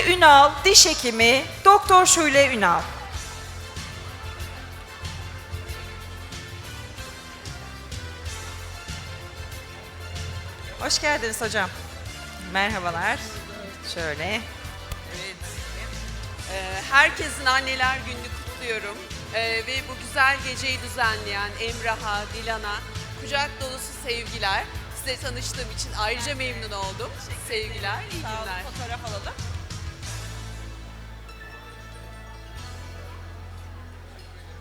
Şule Ünal, diş hekimi, Doktor Şule Ünal. Hoş geldiniz hocam. Merhabalar. Şöyle. Evet. Ee, herkesin anneler gününü kutluyorum. Ee, ve bu güzel geceyi düzenleyen Emrah'a, Dilan'a kucak dolusu sevgiler. Size tanıştığım için ayrıca memnun oldum. Sevgiler, iyi günler. Fotoğraf alalım.